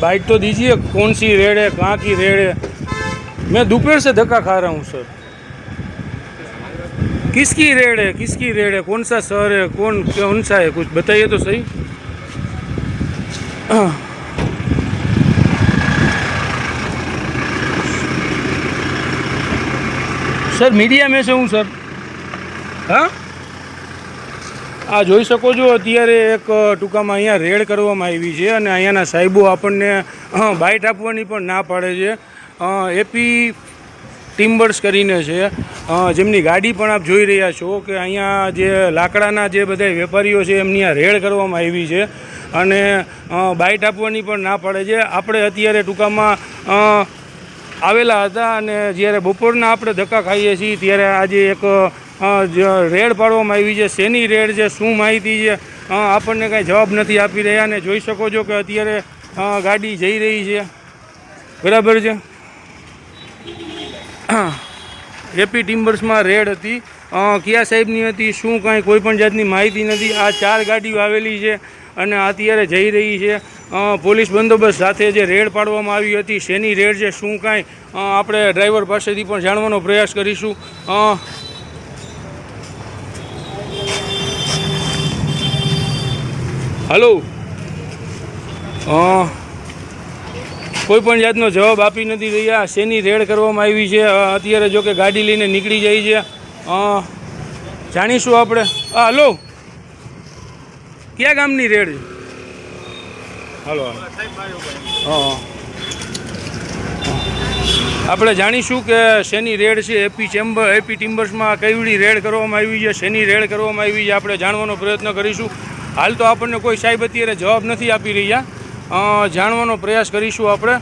Bike तो दीजिए, कौन सी रेड है, कहाँ की रेड है? मैं दोपहर से धक्का खा रहा हूँ, सर। किसकी रेड है, किसकी रेड है, कौन सा सर है, कौन कौन सा है, कुछ बताइए तो सही। सर, मीडिया में से हूँ, सर। हाँ? આ જોઈ શકો છો, અત્યારે એક ટૂંકામાં અહીંયા રેડ કરવામાં આવી છે અને અહીંયાના સાહેબો આપણને બાઇટ આપવાની પણ ના પાડે છે. એપી ટિમ્બર્સ કરીને છે. જેમની ગાડી પણ આપ જોઈ રહ્યા છો કે અહીંયા જે લાકડાના જે બધા વેપારીઓ છે, એમની આ રેડ કરવામાં આવી છે અને બાઇટ આપવાની પણ ના પાડે છે. આપણે અત્યારે ટૂંકામાં આવેલા હતા અને જ્યારે બપોરના આપણે ધક્કા ખાઈએ છીએ, ત્યારે આજે એક રેડ પાડવામાં આવી છે, શેની રેડ છે, શું માહિતી છે આપણને કાંઈ જવાબ નથી આપી રહ્યા અને જોઈ શકો છો કે અત્યારે ગાડી જઈ રહી છે. બરાબર છે? એપી ટિમ્બર્સમાં રેડ હતી. કયા સાહેબની હતી, શું કાંઈ કોઈ પણ જાતની માહિતી નથી. આ ચાર ગાડીઓ આવેલી છે અને અત્યારે જઈ રહી છે. પોલીસ બંદોબસ્ત સાથે જે રેડ પાડવામાં આવી હતી, શેની રેડ છે, શું કાંઈ આપણે ડ્રાઈવર પાસેથી પણ જાણવાનો પ્રયાસ કરીશું. હલો. કોઈ પણ જાતનો જવાબ આપી નથી રહ્યા. શેની રેડ કરવામાં આવી છે? અત્યારે જો કે ગાડી લઈને નીકળી જાય છે. જાણીશું આપણે. હલો. કયા ગામની રેડ હલો, હા. આપણે જાણીશું કે શેની રેડ છે? એપી ચેમ્બર એપી ટિમ્બર્સમાં કેવડી રેડ કરવામાં આવી છે? શેની રેડ કરવામાં આવી છે? આપણે જાણવાનો પ્રયત્ન કરીશું. હાલ તો આપણને કોઈ સાહેબ અત્યારે જવાબ નથી આપી રહ્યા. જાણવાનો પ્રયાસ કરીશું આપણે.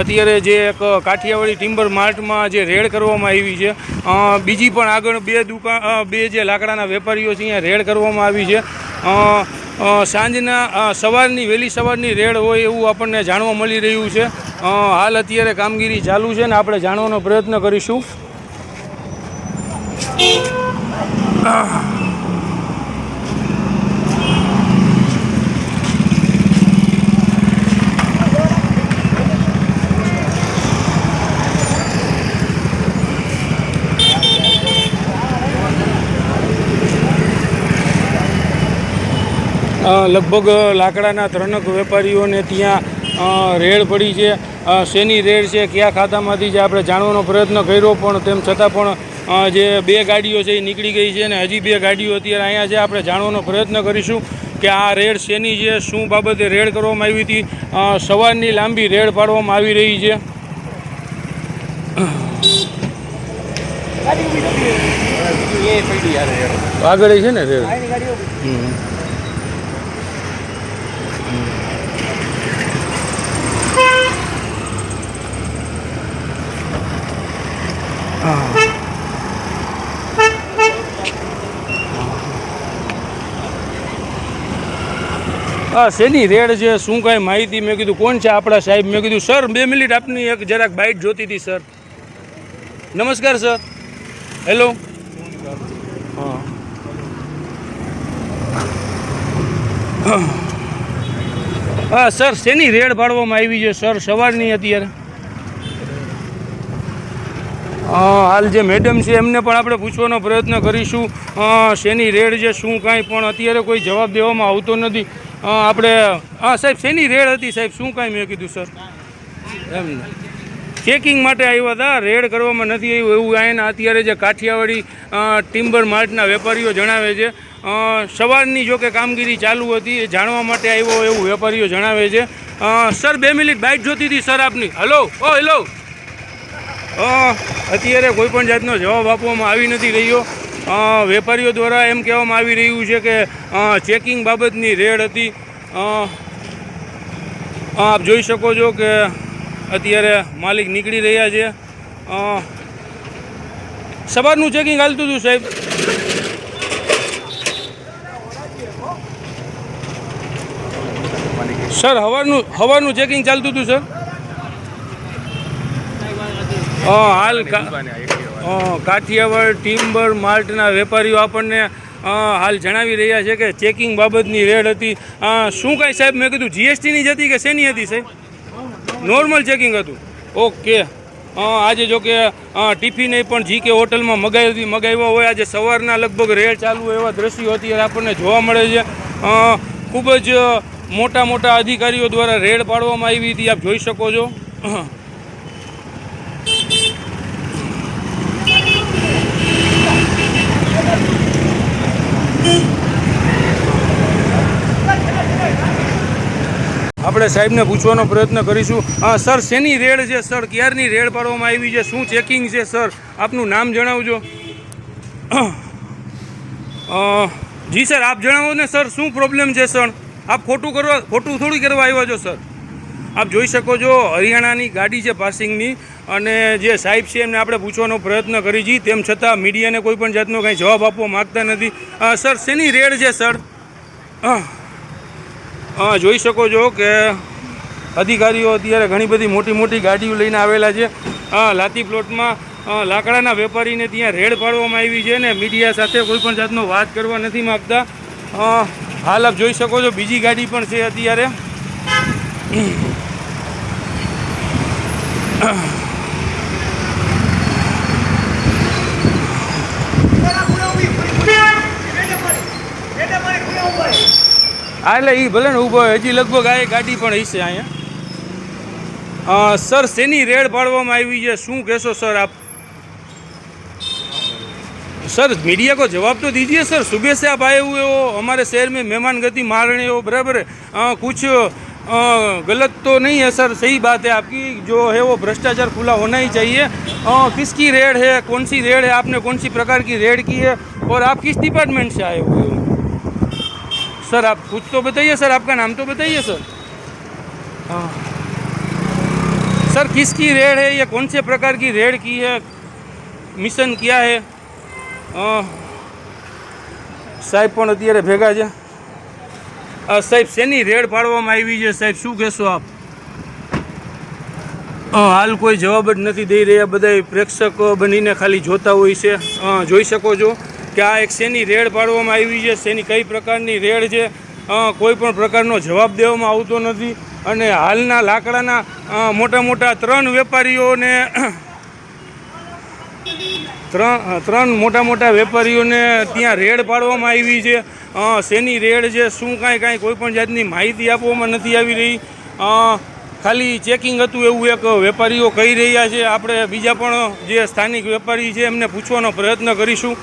અત્યારે જે એક કાઠિયાવાડી ટિમ્બર માર્ટમાં જે રેડ કરવામાં આવી છે. બીજી પણ આગળ બે દુકાન બે જે લાકડાના વેપારીઓ છે, અહીંયા રેડ કરવામાં આવી છે. સાંજના સવારની, વહેલી સવારની રેડ હોય એવું આપણને જાણવા મળી રહ્યું છે. હાલ અત્યારે કામગીરી ચાલુ છે ને આપણે જાણવાનો પ્રયત્ન કરીશું. લગભગ લાકડાના ત્રણક વેપારીઓને ત્યાં રેડ પડી છે. શેની રેડ છે કયા ખાતામાંથી છે આપણે જાણવાનો પ્રયત્ન કર્યો પણ તેમ છતાં પણ જે બે ગાડીઓ છે એ નીકળી ગઈ છે અને હજી બે ગાડીઓ અત્યારે અહીંયા છે. આપણે જાણવાનો પ્રયત્ન કરીશું કે આ રેડ શેની છે શું બાબતે રેડ કરવામાં આવી હતી સવારની લાંબી રેડ પાડવામાં આવી રહી છે. આગળ છે ને રેડ? હા, શેની રેડ છે? શું કાંઈ માહિતી? મેં કીધું, કોણ છે આપણા સાહેબ? મેં કીધું, સર, બે મિનિટ આપની એક જરાક બાઇટ જોતી હતી, સર. નમસ્કાર, સર. હેલો હા. સર, શેની રેડ પાડવામાં આવી છે, સર? સવારની અત્યારે. હાલ જે મેડમ છે, એમને પણ આપણે પૂછવાનો પ્રયત્ન કરીશું. શેની રેડ છે, શું કાંઈ? પણ અત્યારે કોઈ જવાબ દેવામાં આવતો નથી. આપણે હા સાહેબ, શેની રેડ હતી સાહેબ? શું કાંઈ મેં કીધું, સર? એમ. ચેકિંગ માટે આવ્યા હતા, રેડ કરવામાં નથી આવ્યું, એવું આયના અત્યારે જે કાઠિયાવાડી ટિમ્બર માર્ટના વેપારીઓ જણાવે છે. સવારની જો કે કામગીરી ચાલુ હતી, એ જાણવા માટે આવ્યો એવું વેપારીઓ જણાવે છે. સર, બે મિનિટ બાઇટ જોતી હતી, સર, આપની. હલો? ઓ, હેલો? અત્યારે કોઈ પણ જાતનો જવાબ આપવામાં આવી નથી રહ્યો. વેપારીઓ દ્વારા એમ કહેવામાં આવી રહ્યું છે કે ચેકિંગ બાબતની રેડ હતી. આપ જોઈ શકો છો કે અત્યારે માલિક નીકળી રહ્યા છે. સવારનું ચેકિંગ હાલતું હતું સાહેબ. સર, હવારનું હવારનું ચેકિંગ ચાલતું હતું, સર? હાલ કાઠિયાવાડ ટિમ્બર માર્ટના વેપારીઓ આપણને હાલ જણાવી રહ્યા છે કે ચેકિંગ બાબતની રેડ હતી. શું કાંઈ સાહેબ મેં કીધું જીએસટીની જ હતી કે શેની હતી સાહેબ? નોર્મલ ચેકિંગ હતું. ઓકે. આજે જો કે અ, ટિફિન પણ જી કે હોટલમાં મગાવી મગાવ્યા હોય. આજે સવારના લગભગ રેડ ચાલુ એવા દ્રશ્યો અત્યારે આપણને જોવા મળે છે. ખૂબ જ મોટા મોટા અધિકારીઓ દ્વારા રેડ પાડવામાં આવી હતી. આપ જોઈ શકો છો. આપણે સાહેબને પૂછવાનો પ્રયત્ન કરીશું. હા સર શેની રેડ છે સર? ક્યારની રેડ પાડવામાં આવી છે? શું ચેકિંગ છે સર? આપનું નામ જણાવજો. જી સર આપ જણાવો ને સર શું પ્રોબ્લેમ છે સર? આપ ખોટું કરવા ખોટું થોડી કરવા આવ્યા છો સર? આપ જોઈ શકો છો હરિયાણાની ગાડી છે પાસિંગની અને જે સાહેબ છે એમને આપણે પૂછવાનો પ્રયત્ન કરી છીએ તેમ છતાં મીડિયાને કોઈ પણ જાતનો કાંઈ જવાબ આપવા માગતા નથી. સર શેની રેડ છે સર? અ, જોઈ શકો છો કે અધિકારીઓ અત્યારે ઘણી બધી મોટી મોટી ગાડીઓ લઈને આવેલા છે. લાતી પ્લોટમાં લાકડાના વેપારીને ત્યાં રેડ પાડવામાં આવી છે ને મીડિયા સાથે કોઈપણ જાતનો વાત કરવા નથી માગતા. હાલ આપ જોઈ શકો છો બીજી ગાડી પણ છે અત્યારે. હા એટલે એ ભલે ને ઊભો હોય. હજી લગભગ આ એક ગાડી પણ હશે અહીંયા અ, સર શેની રેડ પાડવામાં આવી છે શું કહેશો સર આપ सर मीडिया को जवाब तो दीजिए सर सुबह से आप आए हुए हो हमारे शहर में मेहमान गति मार रहे हो बराबर है अ, कुछ अ, गलत तो नहीं है सर सही बात है आपकी जो है वो भ्रष्टाचार खुला होना ही चाहिए अ, किसकी रेड है कौन सी रेड है आपने कौन सी प्रकार की रेड की है और आप किस डिपार्टमेंट से आए हुए हो सर आप कुछ तो बताइए सर आपका नाम तो बताइए सर हाँ सर किसकी रेड है या कौन से प्रकार की रेड की है મિશન ક્યાં હે અ, સાહેબ પણ અત્યારે ભેગા છે અ, સાહેબ શેની રેડ પાડવામાં આવી છે સાહેબ શું કહેશો આપ અ, હાલ કોઈ જવાબ જ નથી દઈ રહ્યા બધા પ્રેક્ષક બનીને ખાલી જોતા હોય છે અ, જોઈ શકો છો કે આ એક શેની રેડ પાડવામાં આવી છે, શેની કઈ પ્રકારની રેડ છે કોઈ પણ પ્રકારનો જવાબ દેવામાં આવતો નથી. અને હાલના લાકડાના મોટા મોટા ત્રણ વેપારીઓને, ત્રણ ત્રણ મોટા મોટા વેપારીઓને ત્યાં રેડ પાડવામાં આવી છે. શેની રેડ છે, શું કાંઈ કાંઈ કોઈ પણ જાતની માહિતી આપવામાં નથી આવી રહી. ખાલી ચેકિંગ હતું એવું એક વેપારીઓ કહી રહ્યા છે. આપણે બીજા પણ જે સ્થાનિક વેપારી છે, એમને પૂછવાનો પ્રયત્ન કરીશું.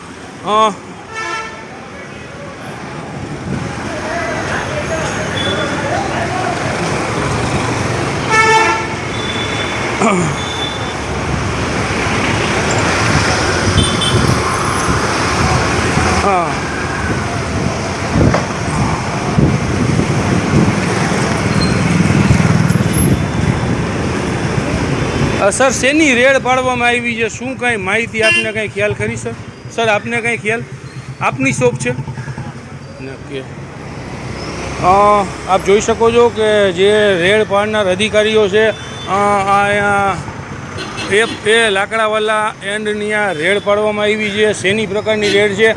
સર શેની રેડ પાડવામાં આવી છે? શું કાંઈ માહિતી આપને કાંઈ ખ્યાલ ખરી સર? સર આપને કંઈ ખ્યાલ? આપની શોપ છે? આપ જોઈ શકો છો કે જે રેડ પાડનાર અધિકારીઓ છે અહીંયા એ એ લાકડાવાલા એન્ડની આ રેડ પાડવામાં આવી છે શેની પ્રકારની રેડ છે?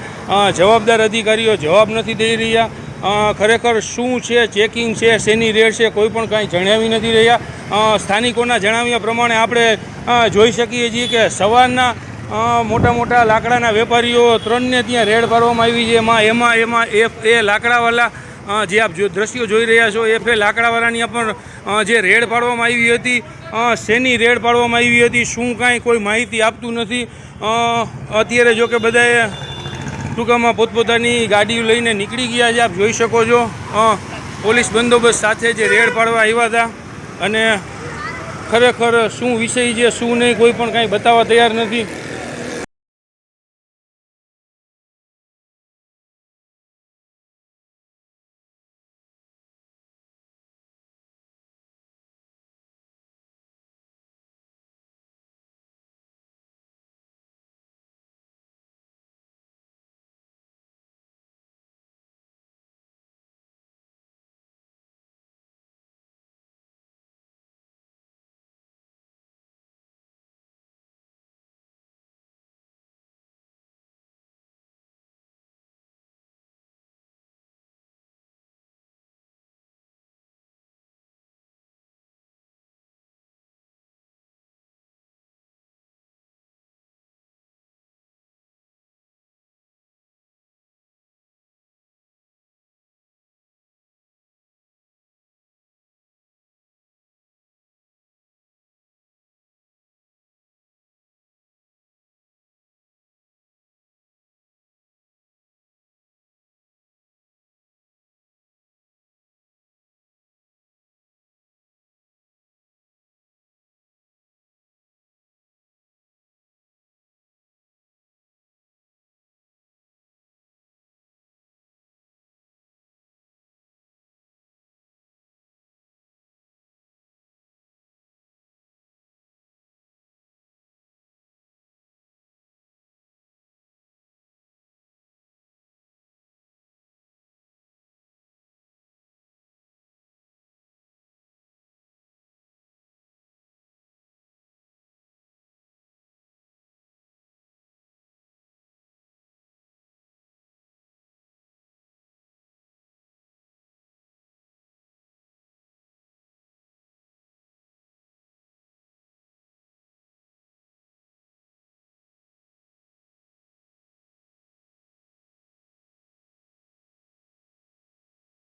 જવાબદાર અધિકારીઓ જવાબ નથી દઈ રહ્યા. ખરેખર શું છે ચેકિંગ છે શેની રેડ છે કોઈ પણ કાંઈ જણાવી નથી રહ્યા. સ્થાનિકોના જણાવ્યા પ્રમાણે આપણે જોઈ શકીએ છીએ કે સવારના મોટા મોટા લાકડાના વેપારીઓ ત્રણને ત્યાં રેડ પાડવામાં આવી છે. એમાં એમાં એમાં, એ એ લાકડાવાલા જે આપ દ્રશ્યો જોઈ રહ્યા છો, એ ફે લાકડાવાળાની પણ જે રેડ પાડવામાં આવી હતી શેની રેડ પાડવામાં આવી હતી, શું કાંઈ કોઈ માહિતી આપતું નથી. અત્યારે જો કે બધાએ ટૂંકામાં પોતપોતાની ગાડીઓ લઈને નીકળી ગયા છે. આપ જોઈ શકો છો પોલીસ બંદોબસ્ત સાથે જે રેડ પાડવા આવ્યા હતા. અને ખરેખર શું વિષય છે, શું નહીં, કોઈ પણ કાંઈ બતાવવા તૈયાર નથી.